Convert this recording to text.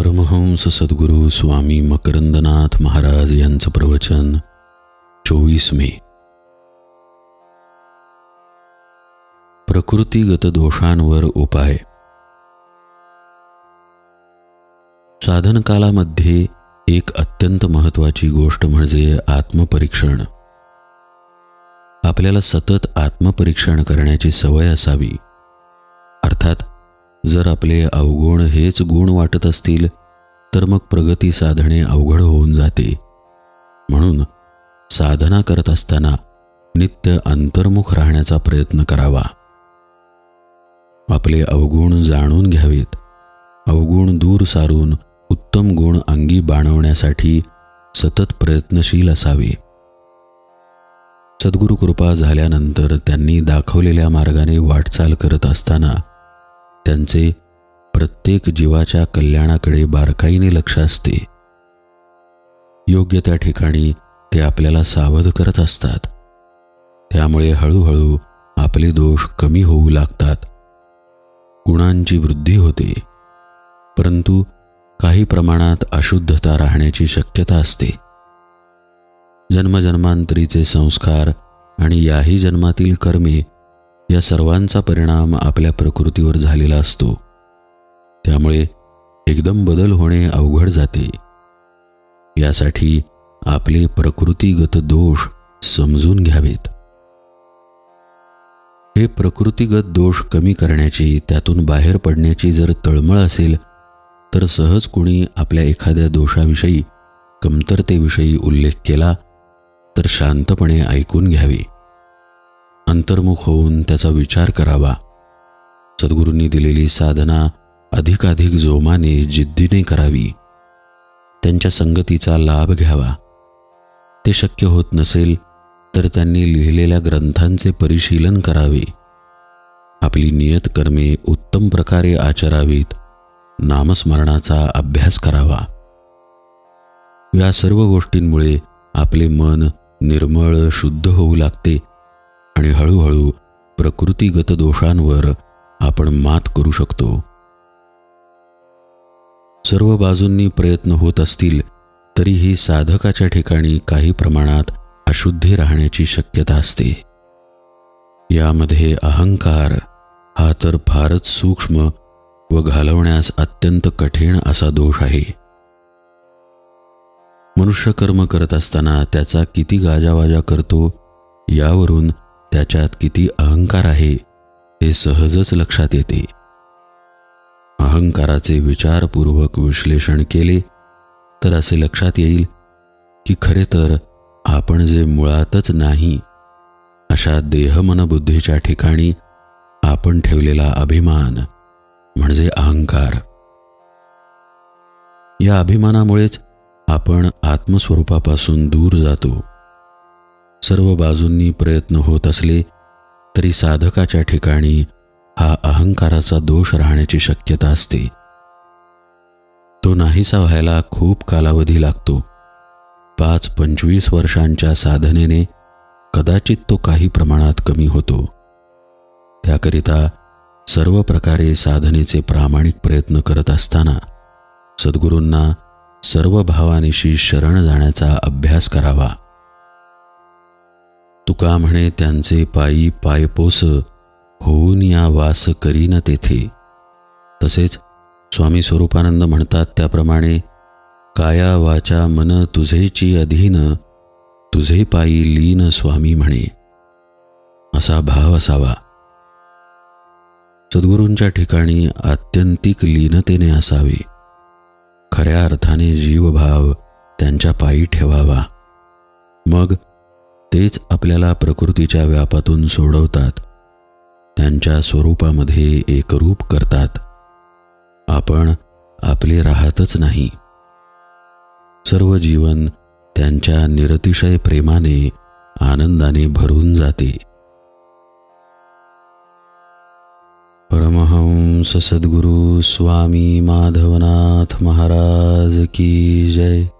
परमहंस सद्गुरू स्वामी मकरंदनाथ महाराज यांचं प्रवचन चोवीस मे. प्रकृतीगत दोषांवर उपाय. साधन कालामध्ये एक अत्यंत महत्वाची गोष्ट म्हणजे आत्मपरीक्षण. आपल्याला सतत आत्मपरीक्षण करण्याची सवय असावी. अर्थात जर आपले अवगुण हेच गुण वाटत असतील तर मग प्रगती साधणे अवघड होऊन जाते. म्हणून साधना करत असताना नित्य अंतर्मुख राहण्याचा प्रयत्न करावा. आपले अवगुण जाणून घ्यावेत. अवगुण दूर सारून उत्तम गुण अंगी बाणवण्यासाठी सतत प्रयत्नशील असावे. सद्गुरु कृपा झाल्यानंतर त्यांनी दाखवलेल्या मार्गाने वाटचाल करत असताना त्यांचे प्रत्येक जीवाच्या कल्याणाकडे बारकाईने लक्ष असते. योग्य त्या ठिकाणी ते आपल्याला सावध करत असतात. त्यामुळे हळूहळू आपले दोष कमी होऊ लागतात. गुणांची वृद्धी होते. परंतु काही प्रमाणात अशुद्धता राहण्याची शक्यता असते. जन्मजन्मांतरीचे संस्कार आणि याही जन्मातील कर्मे या सर्वांचा परिणाम आपल्या प्रकृतीवर झालेला असतो. त्यामुळे एकदम बदल होणे अवघड जाते. यासाठी आपले प्रकृतीगत दोष समजून घ्यावेत. हे प्रकृतीगत दोष कमी करण्याची त्यातून बाहेर पडण्याची जर तळमळ असेल तर सहज कुणी आपल्या एखाद्या दोषाविषयी कमतरतेविषयी उल्लेख केला तर शांतपणे ऐकून घ्यावे. अंतर्मुख होऊन त्याचा विचार करावा. सद्गुरूंनी दिलेली साधना अधिकाधिक जोमाने जिद्दीने करावी. त्यांच्या संगतीचा लाभ घ्यावा. ते शक्य होत नसेल तर त्यांनी लिहिलेल्या ग्रंथांचे परिशीलन करावे. आपली नियत कर्मे उत्तम प्रकारे आचरावीत नामस्मरणाचा अभ्यास करावा. या सर्व गोष्टींमुळे आपले मन निर्मळ शुद्ध होऊ लागते आणि हळूहळू प्रकृतीगत दोषांवर आपण मात करू शकतो. सर्व बाजूंनी प्रयत्न होत असतील तरीही साधकाच्या ठिकाणी काही प्रमाणात अशुद्धी राहण्याची शक्यता असते. यामध्ये अहंकार हा तर फारच सूक्ष्म व घालवण्यास अत्यंत कठीण असा दोष आहे. मनुष्य कर्म करत असताना त्याचा किती गाजावाजा करतो यावरून त्याच्यात किती अहंकार आहे हे सहजच लक्षात येते. अहंकाराचे विचारपूर्वक विश्लेषण केले तर असे लक्षात येईल की खरे तर आपण जे मुळातच नाही अशा देहमनबुद्धीच्या ठिकाणी आपण ठेवलेला अभिमान म्हणजे अहंकार. या अभिमानामुळेच आपण आत्मस्वरूपापासून दूर जातो. सर्व बाजूंनी प्रयत्न होत असले तरी साधकाच्या ठिकाणी हा अहंकाराचा दोष राहण्याची शक्यता असते. तो नाहीसा व्हायला खूप कालावधी लागतो. पाच पंचवीस वर्षांच्या साधनेने कदाचित तो काही प्रमाणात कमी होतो. त्याकरिता सर्व प्रकारे साधनेचे प्रामाणिक प्रयत्न करत असताना सद्गुरूंना सर्व भावानिशी शरण जाण्याचा अभ्यास करावा. तुका म्हणे त्यांचे पायी पायपोस होऊन या वास करीन तेथे. तसेच स्वामी स्वरूपानंद म्हणतात त्याप्रमाणे काया वाचा मन तुझेची अधीन तुझे पायी लीन स्वामी म्हणे. असा भाव असावा. सद्गुरूंच्या ठिकाणी आत्यंतिक लीनतेने असावे. खऱ्या अर्थाने जीवभाव त्यांच्या पायी ठेवावा. मग तेच आपल्याला प्रकृतीच्या व्यापातून सोडवतात. त्यांच्या स्वरूपामध्ये एकरूप करतात. आपण आपले राहतच नाही. सर्व जीवन त्यांच्या निरतिशय प्रेमाने आनंदाने भरून जाते. परमहंस सद्गुरु स्वामी माधवनाथ महाराज की जय.